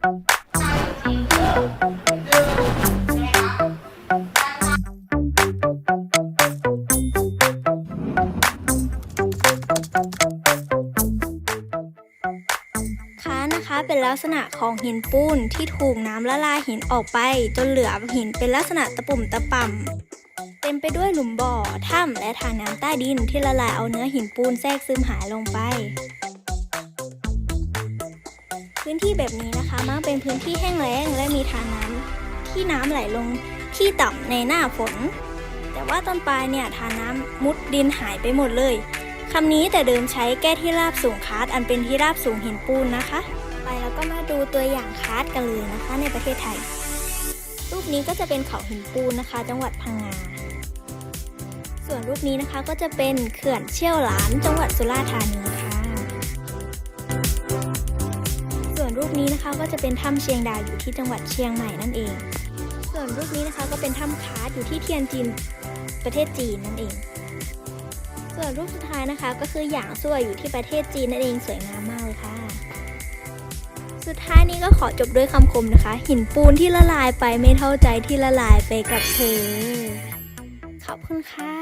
ค้านะคะเป็นลักษณะของหินปูนที่ถูกน้ำละลายหินออกไป จนเหลือหินเป็นลักษณะตะปุ่มตะป่ำเต็มไปด้วยหลุมบ่อถ้ำและทางน้ำใต้ดินที่ละลายเอาเนื้อหินปูนแทรกซึมหายลงไป พื้นที่แบบนี้นะคะ มักเป็นพื้นที่แห้งแล้งและมีทางน้ำที่น้ำไหลลงที่ต่ำในหน้าฝน แต่ว่าตอนปลายเนี่ยทาน้ำมุดดินหายไปหมดเลยคำนี้แต่เดิมใช้แก้ที่ราบสูงคาร์ดอันเป็นที่ราบสูงหินปูนนะคะ ไปแล้วก็มาดูตัวอย่างคาร์ดกันเลยนะคะ ในประเทศไทย รูปนี้ก็จะเป็นเขาหินปูนนะคะ จังหวัดพังงา ส่วนรูปนี้นะคะก็จะเป็นเขื่อนเชี่ยวหลานจังหวัดสุราษฎร์ธานีค่ะ รูปนี้นะคะก็จะเป็นถ้ำเชียงดาวอยู่ที่จังหวัดเชียงใหม่นั่นเอง ส่วนรูปนี้นะคะก็เป็นถ้ำคาร์ดอยู่ที่เทียนจิน ประเทศจีนนั่นเอง ส่วนรูปสุดท้ายนะคะก็คือหยางซั่วอยู่ที่ประเทศจีนนั่นเองสวยงามมากเลยค่ะ สุดท้ายนี้ก็ขอจบด้วยคำคมนะคะ หินปูนที่ละลายไปไม่เท่าใจที่ละลายไปกับเธอ ขอบคุณค่ะ